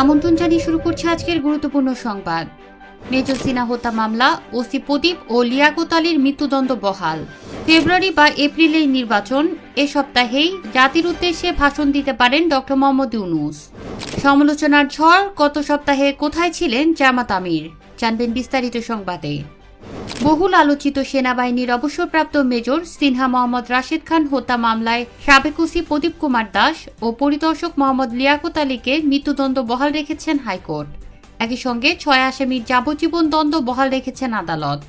আমন্ত্রণ জানিয়ে শুরু করছে আজকের গুরুত্বপূর্ণ সংবাদ। মেজর সিনা হত্যা মামলা, ওসি প্রদীপ ও লিয়াকত আলীর মৃত্যুদণ্ড বহাল। ফেব্রুয়ারি বা এপ্রিলেই নির্বাচন, এ সপ্তাহেই জাতির উদ্দেশ্যে ভাষণ দিতে পারেন ডক্টর মোহাম্মদ ইউনুস। সমালোচনার ঝড় গত সপ্তাহে কোথায় ছিলেন জামাত আমির? জানবেন বিস্তারিত সংবাদে। বহুল আলোচিত সেনাবাহিনীর অবসরপ্রাপ্ত মেজর সিনহা মোহাম্মদ রাশিদ খান হত্যা মামলায় সাবেক ওসি প্রদীপ কুমার দাস ও পরিদর্শক মোহাম্মদ লিয়াকত আলীকে মৃত্যুদণ্ড বহাল রেখেছেন হাইকোর্ট। একই সঙ্গে ছয় আসামির যাবজ্জীবন দণ্ড বহাল রেখেছেন আদালত।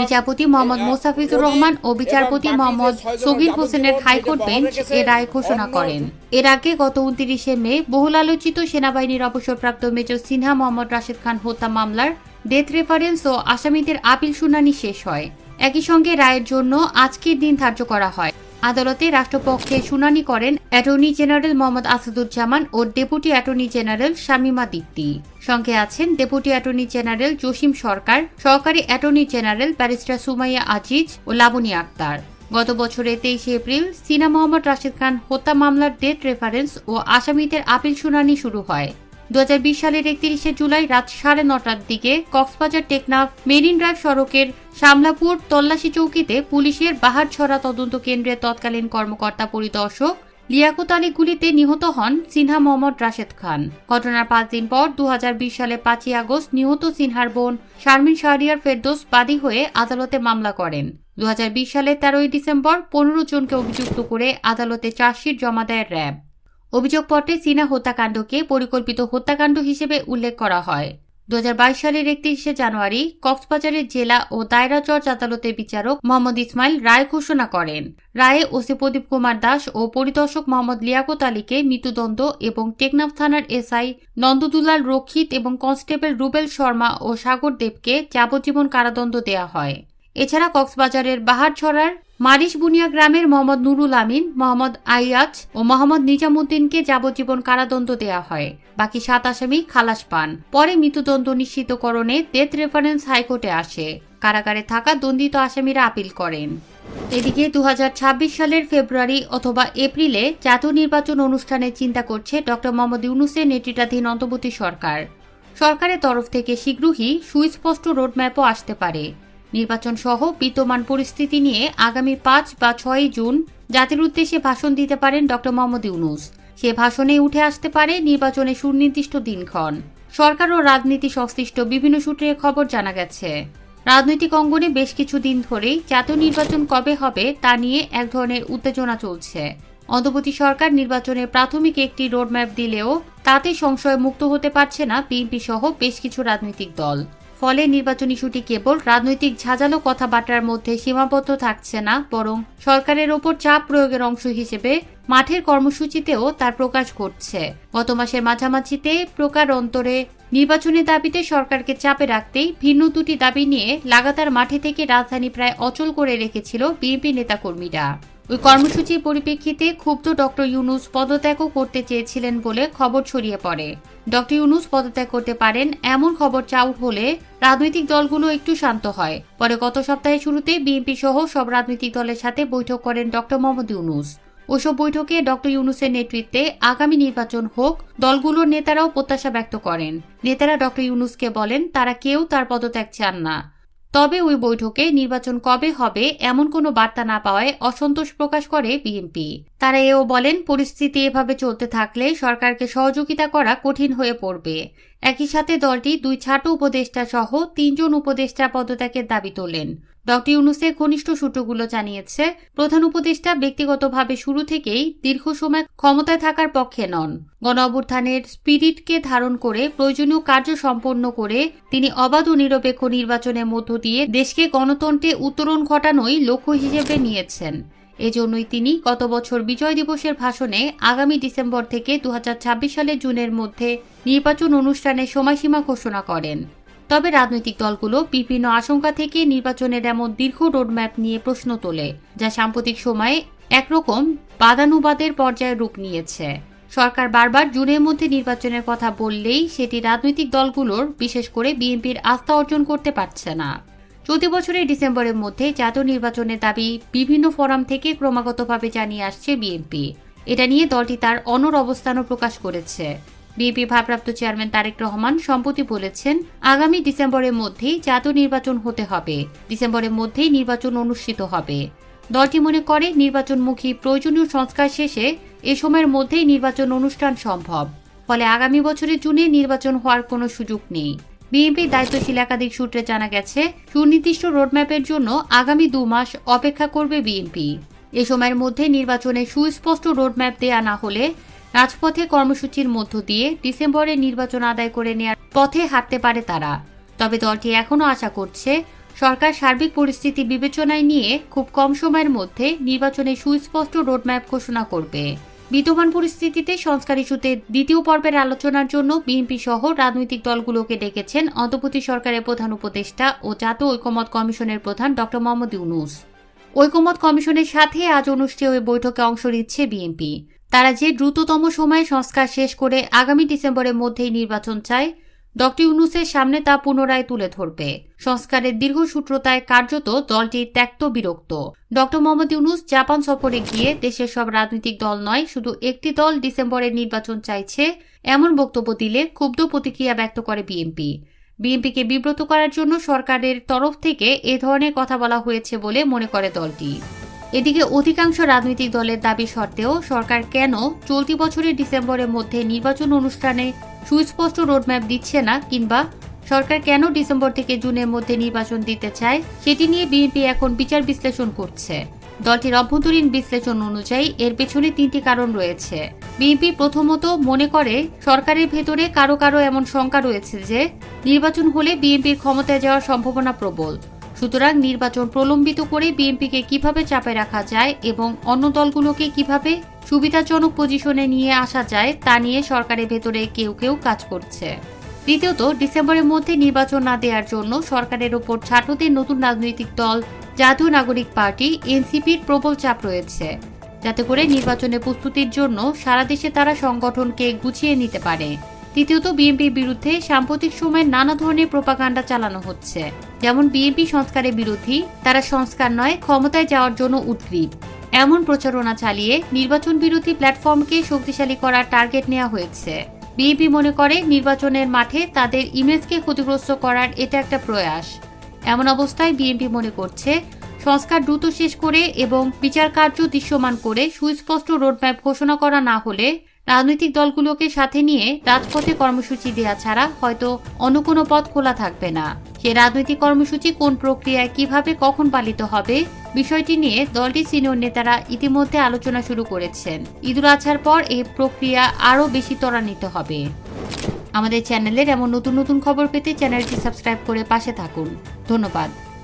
বিচারপতি মোহাম্মদ মোসাফিজুর রহমান ও বিচারপতি মোহাম্মদ সগির হোসেনের হাইকোর্ট বেঞ্চ এ রায় ঘোষণা করেন। এর আগে গত উনত্রিশে মে বহুল আলোচিত সেনাবাহিনীর অবসরপ্রাপ্ত মেজর সিনহা মোহাম্মদ রাশেদ খান হত্যা মামলার ডেথ রেফারেন্স ও আসামিদের আপিল শুনানি শেষ হয়। একই সঙ্গে রায়ের জন্য আজকের দিন ধার্য করা হয়। আদালতে রাষ্ট্রপক্ষে শুনানি করেন অ্যাটর্নি জেনারেল মোহাম্মদ আসাদুজ্জামান ও deputy attorney general Shamima Dipti. সঙ্গে আছেন deputy attorney general Jasim Sarkar, সহকারী attorney general barrister Sumaiya Aziz ও লাবণী আক্তার। গত বছরের তেইশে এপ্রিল সিনা মোহাম্মদ রাশিদ খান হত্যা মামলার ডেট রেফারেন্স ও আসামিদের আপিল শুনানি শুরু হয়। দু হাজার বিশ সালের একত্রিশে জুলাই রাত সাড়ে নটার দিকে কক্সবাজার টেকনাফ মেরিন ড্রাইভ সড়কের শামলাপুর তল্লাশি চৌকিতে পুলিশের বাহারছড়া তদন্ত কেন্দ্রের তৎকালীন কর্মকর্তা পরিদর্শক লিয়াকত আলী গুলিতে নিহত হন সিনহা মোহাম্মদ রাশেদ খান। ঘটনার পাঁচ দিন পর দুহাজার বিশ সালে পাঁচই আগস্ট নিহত সিনহার বোন শারমিন শাহরিয়ার ফেরদোস বাদী হয়ে আদালতে মামলা করেন। দু সালের তেরোই ডিসেম্বর পনেরো জনকে অভিযুক্ত করে আদালতে চার্জশিট জমা দেয় র্যাব। অভিযোগপত্রে সিনা হত্যাকাণ্ডকে পরিকল্পিত হত্যাকাণ্ড হিসেবে উল্লেখ করা হয়। দুহাজার বাইশ সালের একত্রিশে জানুয়ারি কক্সবাজারের জেলা ও দায়রা জজ আদালতের বিচারক মোহাম্মদ ইসমাইল রায় ঘোষণা করেন। রায়ে ওসি প্রদীপ কুমার দাস ও পরিদর্শক মোহাম্মদ লিয়াকত আলীকে মৃত্যুদণ্ড এবং টেকনাফ থানার এসআই নন্দদুলাল রক্ষিত এবং কনস্টেবল রুবেল শর্মা ও সাগর দেবকে যাবজ্জীবন কারাদণ্ড দেয়া হয়। এছাড়া কক্সবাজারের বাহারছড়ার মারিশ বুনিয়া গ্রামের মোহাম্মদ নুরুল আমিন, মোহাম্মদ আইয়াজ ও মোহাম্মদ নিজামুদ্দিনকে যাবজ্জীবন কারাদণ্ড দেওয়া হয়। বাকি সাত আসামি খালাস পান। পরে মৃত্যুদণ্ড নিশ্চিতকরণে ডেথ রেফারেন্স হাইকোর্টে আসে। কারাগারে থাকা দণ্ডিত আসামিরা আপিল করেন। এদিকে দু হাজার ছাব্বিশ সালের ফেব্রুয়ারি অথবা এপ্রিলে জাতীয় নির্বাচন অনুষ্ঠানে চিন্তা করছে ডক্টর মোহাম্মদ ইউনুসের নেতৃত্বাধীন অন্তর্বর্তী সরকার। সরকারের তরফ থেকে শীঘ্রই সুস্পষ্ট রোডম্যাপও আসতে পারে। নির্বাচন সহ বিদ্যমান পরিস্থিতি নিয়ে আগামী পাঁচ বা ছয় জুন জাতির উদ্দেশ্যে ভাষণ দিতে পারেন ডক্টর মোহাম্মদ ইউনুস। সে ভাষণে উঠে আসতে পারে নির্বাচনের সুনির্দিষ্ট দিনক্ষণ। সরকার ও রাজনীতি সংশ্লিষ্ট বিভিন্ন সূত্রে খবর জানা গেছে। রাজনৈতিক অঙ্গনে বেশ কিছুদিন ধরেই জাতীয় নির্বাচন কবে হবে তা নিয়ে এক ধরনের উত্তেজনা চলছে। অন্তর্বর্তী সরকার নির্বাচনের প্রাথমিক একটি রোডম্যাপ দিলেও তাতে সংশয় মুক্ত হতে পারছে না বিএনপি সহ বেশ কিছু রাজনৈতিক দল। ফলে নির্বাচন ইস্যুটি কেবল রাজনৈতিক ঝাঁঝালো কথাবার্তার মধ্যে সীমাবদ্ধ থাকছে না, বরং সরকারের ওপর চাপ প্রয়োগের অংশ হিসেবে মাঠের কর্মসূচিতেও তার প্রকাশ ঘটছে। গত মাসের মাঝামাঝিতে প্রকার অন্তরে নির্বাচনের দাবিতে সরকারকে চাপে রাখতেই ভিন্ন দুটি দাবি নিয়ে লাগাতার মাঠে থেকে রাজধানী প্রায় অচল করে রেখেছিল বিএনপি নেতাকর্মীরা। ওই কর্মসূচির পরিপ্রেক্ষিতে ক্ষুব্ধ ডক্টর ইউনুস পদত্যাগও করতে চেয়েছিলেন বলে খবর ছড়িয়ে পড়ে। ডক্টর ইউনুস পদত্যাগ করতে পারেন এমন খবর চাউ হলে রাজনৈতিক দলগুলো একটু শান্ত হয়। পরে গত সপ্তাহের শুরুতে বিএনপি সহ সব রাজনৈতিক দলের সাথে বৈঠক করেন ডক্টর মোহাম্মদ ইউনুস। ওসব বৈঠকে ডক্টর ইউনুসের নেতৃত্বে আগামী নির্বাচন হোক, দলগুলোর নেতারাও প্রত্যাশা ব্যক্ত করেন। নেতারা ডক্টর ইউনুসকে বলেন, তারা কেউ তার পদত্যাগ চান না। তবে ওই বৈঠকে নির্বাচন কবে হবে এমন কোনো বার্তা না পাওয়ায় অসন্তোষ প্রকাশ করে বিএনপি। তারা এও বলেন, পরিস্থিতি এভাবে চলতে থাকলে সরকারকে সহযোগিতা করা কঠিন হয়ে পড়বে। একই সাথে দলটি দুই ছাটো উপদেষ্টা সহ তিনজন উপদেষ্টা পদত্যাগের দাবি তোলেন। ডক্টর ইউনুসের ঘনিষ্ঠ সূত্রগুলো জানিয়েছে, প্রধান উপদেষ্টা ব্যক্তিগতভাবে শুরু থেকেই দীর্ঘ সময় ক্ষমতায় থাকার পক্ষে নন। গণ অভ্যুত্থানের স্পিরিটকে ধারণ করে, প্রয়োজনীয় কার্য সম্পন্ন করে তিনি অবাধ ও নিরপেক্ষ নির্বাচনের মধ্য দিয়ে দেশকে গণতন্ত্রে উত্তরণ ঘটানোই লক্ষ্য হিসেবে নিয়েছেন। এজন্যই তিনি গত বছর বিজয় দিবসের ভাষণে আগামী ডিসেম্বর থেকে দু সালের জুনের মধ্যে নির্বাচন অনুষ্ঠানের সময়সীমা ঘোষণা করেন। তবে রাজনৈতিক দলগুলো বিভিন্ন আশঙ্কা থেকে নির্বাচনের এমন দীর্ঘ রোডম্যাপ নিয়ে প্রশ্ন তোলে, যা সাম্প্রতিক সময়ে একরকম বাদানুবাদের পর্যায়ে রূপ নিয়েছে। সরকার বারবার জুনের মধ্যে নির্বাচনের কথা বললেই সেটি রাজনৈতিক দলগুলোর, বিশেষ করে বিএনপির, আস্থা অর্জন করতে পারছে না। চলতি বছরের ডিসেম্বরের মধ্যে জাতীয় নির্বাচনের দাবি বিভিন্ন ফোরাম থেকে ক্রমাগতভাবে জানিয়ে আসছে বিএনপি। এটা নিয়ে দলটি তার অনর অবস্থানও প্রকাশ করেছে। বিএনপি ভারপ্রাপ্ত চেয়ারম্যান তারেক রহমান সম্প্রতি বলেছেন, আগামী ডিসেম্বরের মধ্যেই জাতীয় নির্বাচন হতে হবে। ডিসেম্বরের মধ্যেই নির্বাচন অনুষ্ঠিত হবে। দলটি মনে করে, নির্বাচনমুখী প্রয়োজনীয় সংস্কার শেষে এ সময়ের মধ্যেই নির্বাচন অনুষ্ঠান সম্ভব। ফলে আগামী বছরের জুনে নির্বাচন হওয়ার কোনো সুযোগ নেই। বিএনপির দায়িত্বশীল একাধিক সূত্রে জানা গেছে, সুনির্দিষ্ট রোডম্যাপের জন্য আগামী দু মাস অপেক্ষা করবে বিএনপি। এ সময়ের মধ্যে নির্বাচনে সুস্পষ্ট রোডম্যাপ দেয়া না হলে রাজপথে কর্মসূচির মধ্য দিয়ে ডিসেম্বরে নির্বাচন আদায় করে নেয়ার পথে হাঁটতে পারে তারা। তবে দলটি এখনও আশা করছে, সরকার সার্বিক পরিস্থিতি বিবেচনায় নিয়ে খুব কম সময়ের মধ্যে নির্বাচনে সুস্পষ্ট রোডম্যাপ ঘোষণা করবে। বিদ্যমান পরিস্থিতিতে সংস্কার ইস্যুতে দ্বিতীয় পর্বের আলোচনার জন্য বিএনপি সহ রাজনৈতিক দলগুলোকে ডেকেছেন অন্তর্বর্তী সরকারের প্রধান উপদেষ্টা ও জাতীয় ঐকমত কমিশনের প্রধান ড. মোহাম্মদ ইউনুস। ঐকমত কমিশনের সাথে আজ অনুষ্ঠেয় ওই বৈঠকে অংশ নিচ্ছে বিএনপি। তারা যে দ্রুততম সময়ে সংস্কার শেষ করে আগামী ডিসেম্বরের মধ্যেই নির্বাচন চায় ডক্টর ইউনুসের সামনে তা পুনরায় তুলে ধরবে। সংস্কারের দীর্ঘসূত্রতায় কার্যত দলটি ত্যক্ত বিরক্ত। ডক্টর মোহাম্মদ ইউনুস জাপান সফরে গিয়ে দেশের সব রাজনৈতিক দল নয়, শুধু একটি দল ডিসেম্বরের নির্বাচন চাইছে, এমন বক্তব্য দিলে ক্ষুব্ধ প্রতিক্রিয়া ব্যক্ত করে বিএনপি। বিএনপিকে বিব্রত করার জন্য সরকারের তরফ থেকে এ ধরনের কথা বলা হয়েছে বলে মনে করে দলটি। এদিকে অধিকাংশ রাজনৈতিক দলের দাবি সত্ত্বেও সরকার কেন চলতি বছরের ডিসেম্বরের মধ্যে নির্বাচন অনুষ্ঠানে সুস্পষ্ট রোডম্যাপ দিচ্ছে না কিংবা সরকার কেন ডিসেম্বর থেকে জুনের মধ্যে নির্বাচন দিতে চায় সেটি নিয়ে বিএনপি এখন বিচার বিশ্লেষণ করছে। দলটির অভ্যন্তরীণ বিশ্লেষণ অনুযায়ী এর পেছনে তিনটি কারণ রয়েছে। বিএনপি প্রথমত মনে করে সরকারের ভেতরে কারও কারও এমন শঙ্কা রয়েছে যে নির্বাচন হলে বিএনপির ক্ষমতায় যাওয়ার সম্ভাবনা প্রবল। সুতরাং নির্বাচন প্রলম্বিত করে বিএনপিকে কীভাবে চাপে রাখা যায় এবং অন্য দলগুলোকে কীভাবে সুবিধাজনক পজিশনে নিয়ে আসা যায়, তা নিয়ে সরকারের ভেতরে কেউ কেউ কাজ করছে। দ্বিতীয়ত, ডিসেম্বরের মধ্যে নির্বাচন না দেওয়ার জন্য সরকারের ওপর ছাত্রদের নতুন রাজনৈতিক দল, জাতীয় নাগরিক পার্টি, এনসিপির প্রবল চাপ রয়েছে। যাতে করে নির্বাচনের প্রস্তুতির জন্য সারা দেশে তারা সংগঠনকে গুছিয়ে নিতে পারে। তৃতীয়ত, বিএনপির বিরুদ্ধে সাম্প্রতিক সময়ে নানা ধরনের প্রোপাগান্ডা চালানো হচ্ছে। যেমন বিএনপি সংস্কারের বিরোধী, তারা সংস্কার নয়, ক্ষমতায় যাওয়ার জন্য উদ্গ্রীব। এমন প্রচারণা চালিয়ে নির্বাচন বিরোধী প্ল্যাটফর্মকে শক্তিশালী করার টার্গেট নেওয়া হয়েছে। বিএনপি মনে করে নির্বাচনের মাঠে তাদের ইমেজকে ক্ষতিগ্রস্ত করার এটা একটা প্রয়াস। এমন অবস্থায় বিএনপি মনে করছে, সংস্কার দ্রুত শেষ করে এবং বিচার কার্য দৃশ্যমান করে সুস্পষ্ট রোডম্যাপ ঘোষণা করা না হলে রাজনৈতিক দলগুলোকে সাথে নিয়ে রাজপথে কর্মসূচি দেওয়া ছাড়া হয়তো অন্য কোনো পথ খোলা থাকবে না। সে রাজনৈতিক কর্মসূচি কোন প্রক্রিয়ায় কীভাবে কখন পালিত হবে, বিষয়টি নিয়ে দলটির সিনিয়র নেতারা ইতিমধ্যে আলোচনা শুরু করেছেন। ঈদুল আছার পর এই প্রক্রিয়া আরও বেশি ত্বরান্বিত হবে। আমাদের চ্যানেলের এমন নতুন নতুন খবর পেতে চ্যানেলটি সাবস্ক্রাইব করে পাশে থাকুন। ধন্যবাদ।